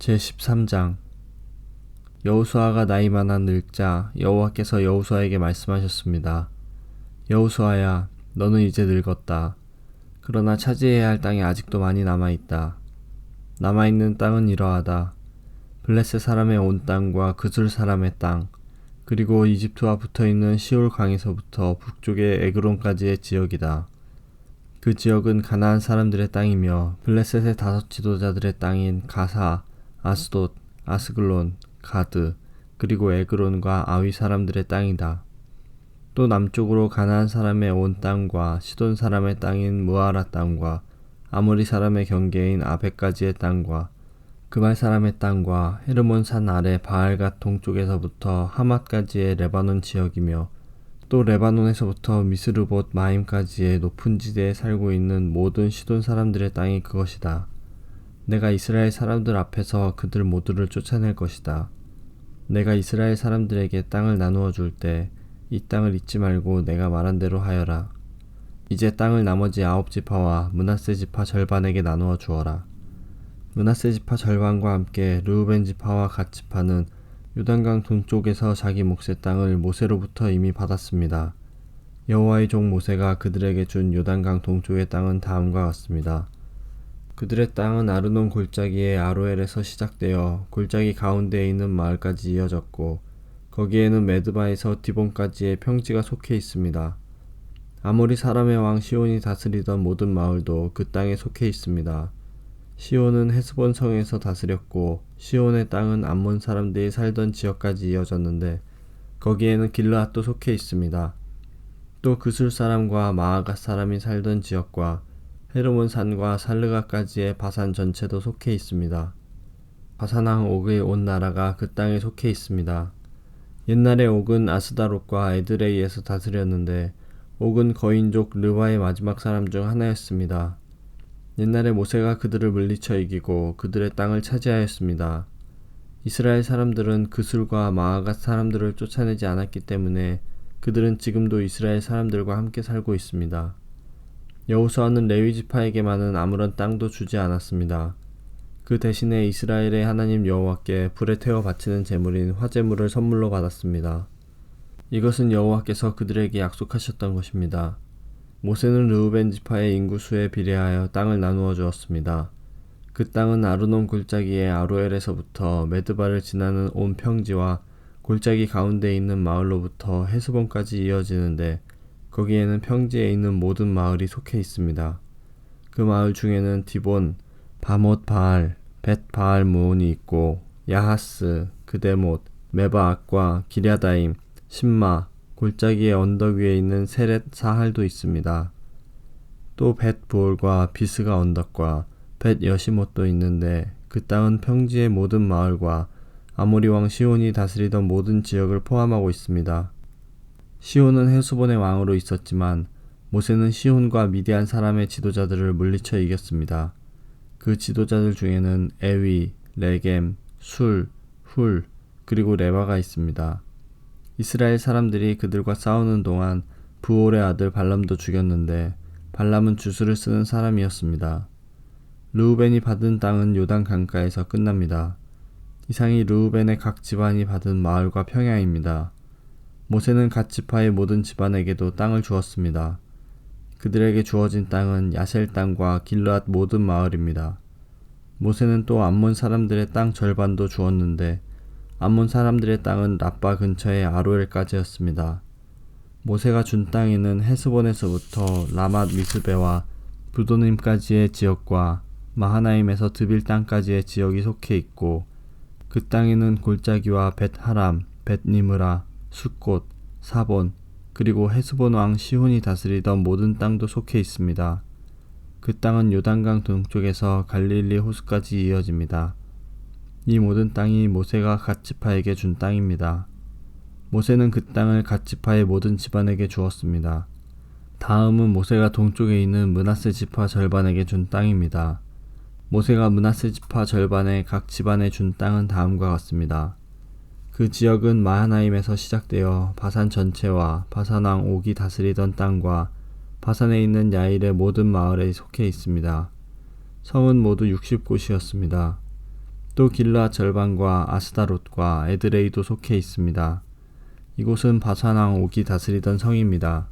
제13장 여호수아가 나이 많아 늙자 여호와께서 여호수아에게 말씀하셨습니다. 여호수아야 너는 이제 늙었다. 그러나 차지해야 할 땅이 아직도 많이 남아 있다. 남아 있는 땅은 이러하다. 블레셋 사람의 온 땅과 그술 사람의 땅, 그리고 이집트와 붙어 있는 시올 강에서부터 북쪽의 에그론까지의 지역이다. 그 지역은 가나안 사람들의 땅이며 블레셋의 다섯 지도자들의 땅인 가사, 아스돗, 아스글론, 가드, 그리고 에그론과 아위 사람들의 땅이다. 또 남쪽으로 가나안 사람의 온 땅과 시돈 사람의 땅인 무아라 땅과 아모리 사람의 경계인 아베까지의 땅과 그말 사람의 땅과 헤르몬 산 아래 바알갓 동쪽에서부터 하맛까지의 레바논 지역이며 또 레바논에서부터 미스르봇 마임까지의 높은 지대에 살고 있는 모든 시돈 사람들의 땅이 그것이다. 내가 이스라엘 사람들 앞에서 그들 모두를 쫓아낼 것이다. 내가 이스라엘 사람들에게 땅을 나누어 줄 때 이 땅을 잊지 말고 내가 말한 대로 하여라. 이제 땅을 나머지 아홉 지파와 문하세 지파 절반에게 나누어 주어라. 문하세 지파 절반과 함께 르우벤 지파와 갓 지파는 요단강 동쪽에서 자기 몫의 땅을 모세로부터 이미 받았습니다. 여호와의 종 모세가 그들에게 준 요단강 동쪽의 땅은 다음과 같습니다. 그들의 땅은 아르논 골짜기의 아로엘에서 시작되어 골짜기 가운데에 있는 마을까지 이어졌고 거기에는 메드바에서 디본까지의 평지가 속해 있습니다. 아모리 사람의 왕 시온이 다스리던 모든 마을도 그 땅에 속해 있습니다. 시온은 헤스본 성에서 다스렸고 시온의 땅은 암몬 사람들이 살던 지역까지 이어졌는데 거기에는 길르앗도 속해 있습니다. 또 그술 사람과 마아갓 사람이 살던 지역과 헤르몬 산과 살르가까지의 바산 전체도 속해 있습니다. 바산왕 옥의 온 나라가 그 땅에 속해 있습니다. 옛날에 옥은 아스다롯과 에드레이에서 다스렸는데 옥은 거인족 르바의 마지막 사람 중 하나였습니다. 옛날에 모세가 그들을 물리쳐 이기고 그들의 땅을 차지하였습니다. 이스라엘 사람들은 그술과 마아갓 사람들을 쫓아내지 않았기 때문에 그들은 지금도 이스라엘 사람들과 함께 살고 있습니다. 여호수아는 레위 지파에게만은 아무런 땅도 주지 않았습니다. 그 대신에 이스라엘의 하나님 여호와께 불에 태워 바치는 제물인 화제물을 선물로 받았습니다. 이것은 여호와께서 그들에게 약속하셨던 것입니다. 모세는 르우벤 지파의 인구수에 비례하여 땅을 나누어 주었습니다. 그 땅은 아르논 골짜기의 아로엘에서부터 메드바를 지나는 온 평지와 골짜기 가운데 있는 마을로부터 헤스본까지 이어지는데 거기에는 평지에 있는 모든 마을이 속해 있습니다. 그 마을 중에는 디본, 바못 바알, 벳 바알 무온이 있고 야하스, 그데못, 메바악과 기랴다임, 신마, 골짜기의 언덕 위에 있는 세렛 사할도 있습니다. 또벳 부올과 비스가 언덕과 벳 여시못도 있는데 그 땅은 평지의 모든 마을과 아모리 왕 시온이 다스리던 모든 지역을 포함하고 있습니다. 시온은 해수본의 왕으로 있었지만 모세는 시온과 미디안 사람의 지도자들을 물리쳐 이겼습니다. 그 지도자들 중에는 에위, 레겜, 술, 훌, 그리고 레바가 있습니다. 이스라엘 사람들이 그들과 싸우는 동안 부올의 아들 발람도 죽였는데 발람은 주술을 쓰는 사람이었습니다. 르우벤이 받은 땅은 요단 강가에서 끝납니다. 이상이 르우벤의 각 집안이 받은 마을과 평야입니다. 모세는 갓 지파의 모든 집안에게도 땅을 주었습니다. 그들에게 주어진 땅은 야셀 땅과 길르앗 모든 마을입니다. 모세는 또 암몬 사람들의 땅 절반도 주었는데 암몬 사람들의 땅은 라빠 근처의 아로엘까지였습니다. 모세가 준 땅에는 헤스본에서부터 라맛 미스베와 부도님까지의 지역과 마하나임에서 드빌 땅까지의 지역이 속해 있고 그 땅에는 골짜기와 벳하람, 벳니므라, 숫꽃, 사본, 그리고 헤스본 왕 시혼이 다스리던 모든 땅도 속해 있습니다. 그 땅은 요단강 동쪽에서 갈릴리 호수까지 이어집니다. 이 모든 땅이 모세가 갓지파에게 준 땅입니다. 모세는 그 땅을 갓지파의 모든 집안에게 주었습니다. 다음은 모세가 동쪽에 있는 문하세 지파 절반에게 준 땅입니다. 모세가 문하세 지파 절반의 각 집안에 준 땅은 다음과 같습니다. 그 지역은 마하나임에서 시작되어 바산 전체와 바산왕 옥이 다스리던 땅과 바산에 있는 야일의 모든 마을에 속해 있습니다. 성은 모두 60곳이었습니다. 또 길르앗 절반과 아스다롯과 에드레이도 속해 있습니다. 이곳은 바산왕 옥이 다스리던 성입니다.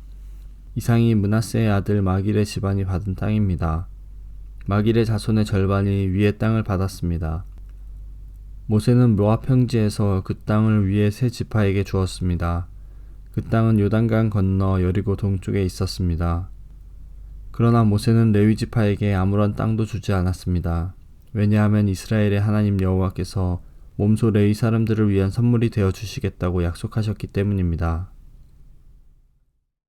이상이 문하세의 아들 마길의 집안이 받은 땅입니다. 마길의 자손의 절반이 위의 땅을 받았습니다. 모세는 모압 평지에서 그 땅을 위에 세 지파에게 주었습니다. 그 땅은 요단강 건너 여리고 동쪽에 있었습니다. 그러나 모세는 레위 지파에게 아무런 땅도 주지 않았습니다. 왜냐하면 이스라엘의 하나님 여호와께서 몸소 레위 사람들을 위한 선물이 되어 주시겠다고 약속하셨기 때문입니다.